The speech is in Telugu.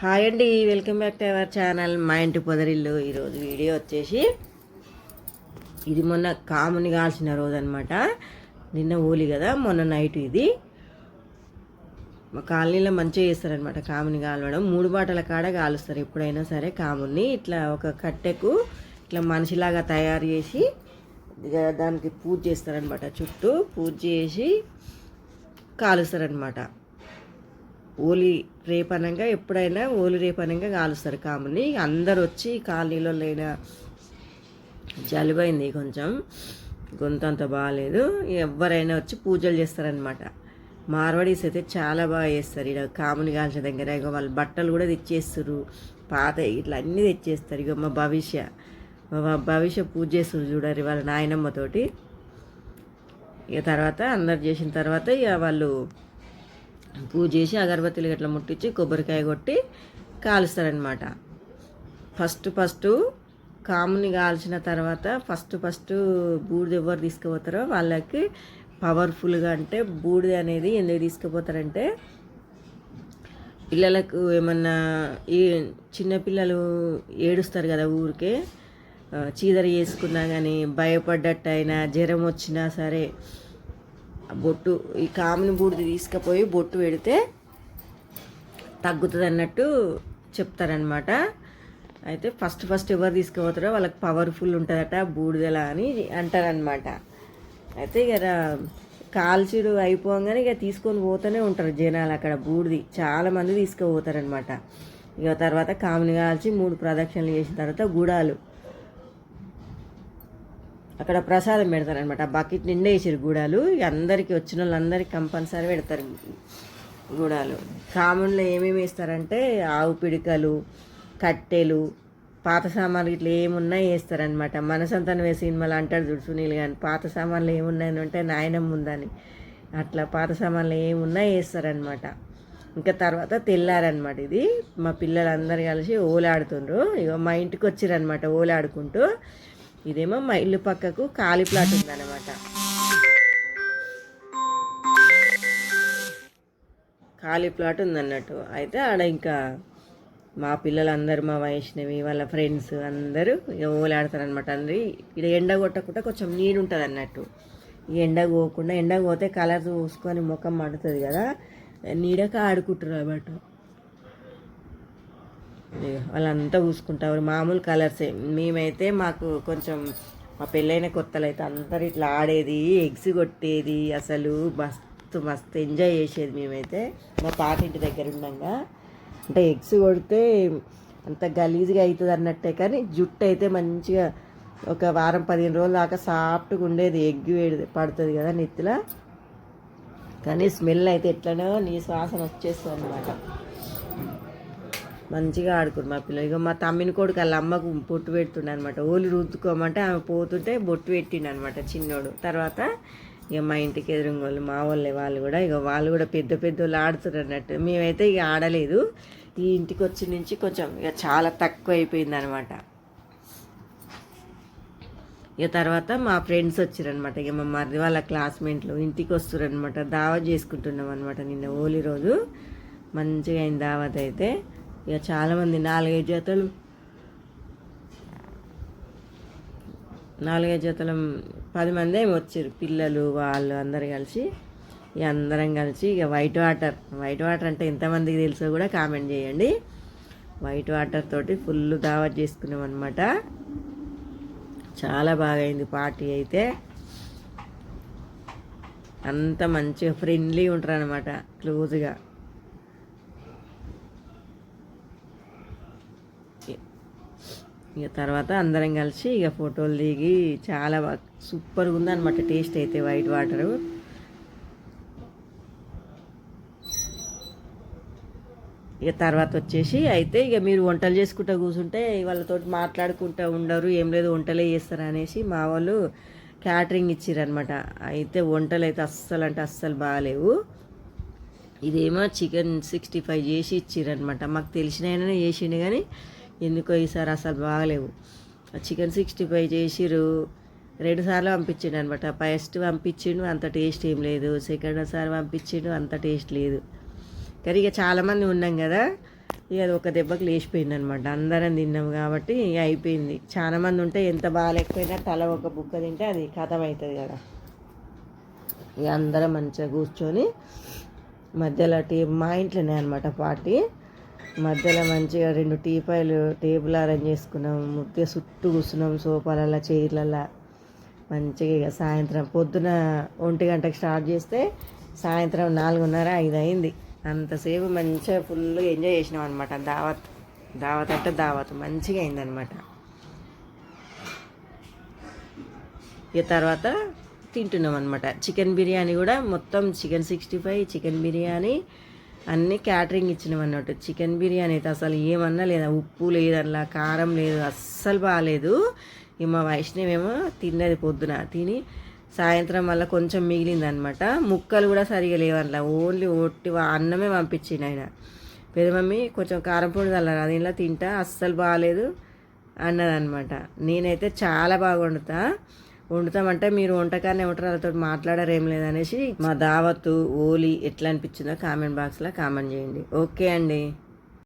హాయ్ అండి welcome back to our channel. మా ఇంటి పొదరిల్లు. ఈరోజు వీడియో వచ్చేసి ఇది మొన్న కాముని కాల్చిన రోజు అనమాట నిన్న ఓలి కదా మొన్న నైట్ ఇది. మా కాలనీలో మంచిగా చేస్తారనమాట కాముని కాలవడం. మూడు బాటల కాడ కాలుస్తారు ఎప్పుడైనా సరే కాముని. ఇట్లా ఒక కట్టెకు ఇట్లా మనిషిలాగా తయారు చేసి దానికి పూజ చేస్తారనమాట చుట్టూ పూజ చేసి కాలుస్తారనమాట ఓలి రేపనంగా ఎప్పుడైనా ఓలి రేపనంగా కాలుస్తారు. కాముని అందరు వచ్చి కాలనీలో లేన జలుబైంది కొంచెం. గొంత అంత బాగాలేదు ఎవరైనా వచ్చి పూజలు చేస్తారనమాట మార్వాడీస్ అయితే చాలా బాగా చేస్తారు. ఇక్కడ కాముని కాల్చిన దగ్గర ఇక వాళ్ళు బట్టలు కూడా తెచ్చేస్తారు పాత ఇట్లా అన్నీ తెచ్చేస్తారు. ఇక మా భవిష్య మా భవిష్య పూజ చేస్తారు చూడాలి వాళ్ళ నాయనమ్మతోటి ఇక తర్వాత అందరు చేసిన తర్వాత ఇక వాళ్ళు పూజ చేసి అగరబత్తిలు గట్ల ముట్టించి కొబ్బరికాయ కొట్టి కాలుస్తారనమాట ఫస్ట్ ఫస్ట్ కాముని కాల్చిన తర్వాత ఫస్ట్ ఫస్ట్ బూడిద ఎవరు తీసుకుపోతారో వాళ్ళకి పవర్ఫుల్గా అంటే బూడిద అనేది ఎందుకు తీసుకుపోతారంటే పిల్లలకు ఏమన్నా ఈ చిన్నపిల్లలు ఏడుస్తారు కదా ఊరికే చీదర చేసుకున్నా కానీ భయపడ్డట్టు అయినా జ్వరం వచ్చినా సరే బొట్టు ఈ కాముని బూడిద తీసుకుపోయి బొట్టు పెడితే తగ్గుతుంది అన్నట్టు చెప్తారనమాట అయితే ఫస్ట్ ఫస్ట్ ఎవరు తీసుకుపోతారో వాళ్ళకి పవర్ఫుల్ ఉంటుందట బూడిదలా అని అంటారనమాట అయితే ఇక కాల్చుడు అయిపోగానే ఇక తీసుకొని పోతూనే ఉంటారు జనాలు అక్కడ బూడిది. చాలామంది తీసుకుపోతారనమాట ఇక తర్వాత కాముని కాల్చి మూడు ప్రదక్షిణలు చేసిన తర్వాత గుడాలు. అక్కడ ప్రసాదం పెడతారనమాట ఆ బకెట్ నిండా వేసారు గూడాలు. ఇక అందరికి వచ్చిన వాళ్ళందరికీ కంపల్సరీ పెడతారు గూడాలు. కామన్లో ఏమేమి వేస్తారంటే ఆవు పిడికలు కట్టెలు పాత సామాన్లు ఇట్లా ఏమున్నా వేస్తారనమాట మనసంతా వేసి సినిమాలు అంటాడు చూడు సునీల్ కానీ పాత సామాన్లు ఏమున్నాయని అంటే నాయనమ్మ ఉందని. అట్లా పాత సామాన్లు ఏమున్నా వేస్తారనమాట ఇంకా తర్వాత తెల్లారనమాట ఇది. మా పిల్లలందరూ కలిసి ఓలాడుతుండ్రు. ఇక మా ఇంటికి వచ్చిరనమాట ఓలాడుకుంటూ. ఇదేమో మా ఇల్లు పక్కకు ఖాళీ ప్లాట్ ఉందన్నమాట. ఖాళీ ప్లాట్ ఉందన్నట్టు. అయితే ఆడ ఇంకా మా పిల్లలందరూ మా వైష్ణవి వాళ్ళ ఫ్రెండ్స్ అందరూ ఇక ఓలాడతారనమాట అందరి ఇక్కడ ఎండ కొట్టకుండా కొంచెం నీడు ఉంటుంది అన్నట్టు ఈ ఎండ పోకుండా ఎండ పోతే కలర్ చూసుకొని ముఖం మండుతుంది కదా నీడక ఆడుకుంటారు అన్నమాట. వాళ్ళంతా చూసుకుంటారు మామూలు కలర్సే మేమైతే మాకు కొంచెం మా పెళ్ళైన కొత్తలు అయితే అందరు ఇట్లా ఆడేది ఎగ్స్ కొట్టేది అసలు మస్తు మస్తు ఎంజాయ్ చేసేది మేమైతే. మా పాత ఇంటి దగ్గర ఉండగా. అంటే ఎగ్స్ కొడితే అంత గలీజ్గా అవుతుంది అన్నట్టే కానీ జుట్టు అయితే మంచిగా ఒక వారం పదిహేను రోజుల దాకా సాఫ్ట్గా ఉండేది. ఎగ్ వేడి పడుతుంది కదా నెత్తిలో. కానీ స్మెల్ అయితే ఎట్లనో నీ శ్వాసన వచ్చేస్తుంది అనమాట మంచిగా ఆడుకుంటు మా పిల్లలు. ఇక మా తమ్మిని కొడుకు వాళ్ళ అమ్మకు బొట్టు పెడుతుండే అనమాట ఓలి రుద్దుకోమంటే ఆమె పోతుంటే బొట్టు పెట్టిండు అనమాట చిన్నోడు. తర్వాత ఇక మా ఇంటికి ఎదురుంగోళ్ళు మా వాళ్ళే వాళ్ళు కూడా ఇక వాళ్ళు కూడా పెద్ద పెద్ద వాళ్ళు ఆడుతున్నారు అన్నట్టు. మేమైతే ఇక ఆడలేదు. ఈ ఇంటికి వచ్చి నుంచి కొంచెం ఇక చాలా తక్కువ అయిపోయింది అనమాట ఇక తర్వాత మా ఫ్రెండ్స్ వచ్చారనమాట ఇక మా మరిది వాళ్ళ క్లాస్మేట్లు ఇంటికి వస్తారనమాట దావత్ చేసుకుంటున్నాం అనమాట నిన్న హోలీ రోజు. మంచిగా అయింది దావత్ అయితే. ఇక చాలామంది నాలుగైదు జతలు. నాలుగైదు జతలు పది మంది ఏమి వచ్చారు. పిల్లలు వాళ్ళు అందరు కలిసి ఇక అందరం కలిసి ఇక వైట్ వాటర్. వైట్ వాటర్ అంటే ఎంతమందికి తెలుసో కూడా కామెంట్ చేయండి. వైట్ వాటర్ తోటి ఫుల్ దావత్ చేసుకున్నాం అనమాట చాలా బాగా అయింది పార్టీ అయితే. అంత మంచిగా ఫ్రెండ్లీ ఉంటారు అనమాట క్లోజ్గా. ఇక తర్వాత అందరం కలిసి ఇక ఫోటోలు దిగి చాలా బాగా సూపర్గా ఉందన్నమాట టేస్ట్ అయితే వైట్ వాటరు. ఇక తర్వాత వచ్చేసి అయితే ఇక మీరు వంటలు చేసుకుంటూ కూర్చుంటే వాళ్ళతో మాట్లాడుకుంటూ ఉండరు ఏం లేదు వంటలే చేస్తారు అనేసి మా వాళ్ళు క్యాటరింగ్ ఇచ్చిరనమాట అయితే వంటలు అయితే అస్సలు అంటే అస్సలు బాగాలేవు. ఇదేమో చికెన్ సిక్స్టీ ఫైవ్ చేసి ఇచ్చిరనమాట మాకు తెలిసిన చేసిండు కానీ ఎందుకో ఈసారి అసలు బాగలేవు. చికెన్ సిక్స్టీ ఫైవ్ చేసిరు రెండు సార్లు పంపించిండు అనమాట ఫస్ట్ పంపించిండు అంత టేస్ట్ ఏం లేదు. సెకండ్ సారి పంపించిండు అంత టేస్ట్ లేదు. కానీ ఇక చాలామంది ఉన్నాం కదా ఇక అది ఒక దెబ్బకి లేచిపోయింది అనమాట అందరం తిన్నాం కాబట్టి ఇక అయిపోయింది. చాలామంది ఉంటే ఎంత బాగాలేకపోయినా తల ఒక బుక్క తింటే అది కథం అవుతుంది కదా. ఇక అందరం మంచిగా కూర్చొని మధ్యలో టీ మా ఇంట్లోనే అనమాట పార్టీ. మధ్యలో మంచిగా రెండు టీపాయలు టేబుల్ అరేంజ్ చేసుకున్నాం. ముద్ద చుట్టూ కూర్చున్నాం సోఫాలల్లో చైర్లల్లో. మంచిగా ఇక సాయంత్రం పొద్దున ఒంటి గంటకు స్టార్ట్ చేస్తే సాయంత్రం నాలుగున్నర ఐదు అయింది. అంతసేపు మంచిగా ఫుల్ ఎంజాయ్ చేసినాం అనమాట దావత్ దావత్ అంటే దావత్. మంచిగా అయిందనమాట ఇక తర్వాత తింటున్నాం అనమాట చికెన్ బిర్యానీ కూడా మొత్తం chicken sixty five chicken biryani అన్నీ క్యాటరింగ్ ఇచ్చినాం అన్నట్టు చికెన్ బిర్యానీ అయితే అసలు ఏమన్నా లేదా? ఉప్పు లేదు అలా కారం లేదు అస్సలు బాగాలేదు ఇక మా వైష్ణవేమో తిన్నది పొద్దున. తిని సాయంత్రం వల్ల కొంచెం మిగిలింది అనమాట ముక్కలు కూడా సరిగా లేవట్లా ఓన్లీ ఒట్టి అన్నమే పంపించింది ఆయన. పెద్ద మమ్మీ కొంచెం కారం పొడి చల్లారు? అది ఇలా తింటా అస్సలు బాగాలేదు అన్నదనమాట నేనైతే చాలా బాగా వండుతా. వండుతామంటే మీరు వంటకాన్ని ఏమంటారు? వాళ్ళతో లేదనేసి మా దావత్తు ఓలి ఎట్లా అనిపించిందో కామెంట్ బాక్స్లో కామెంట్ చేయండి. ఓకే అండి.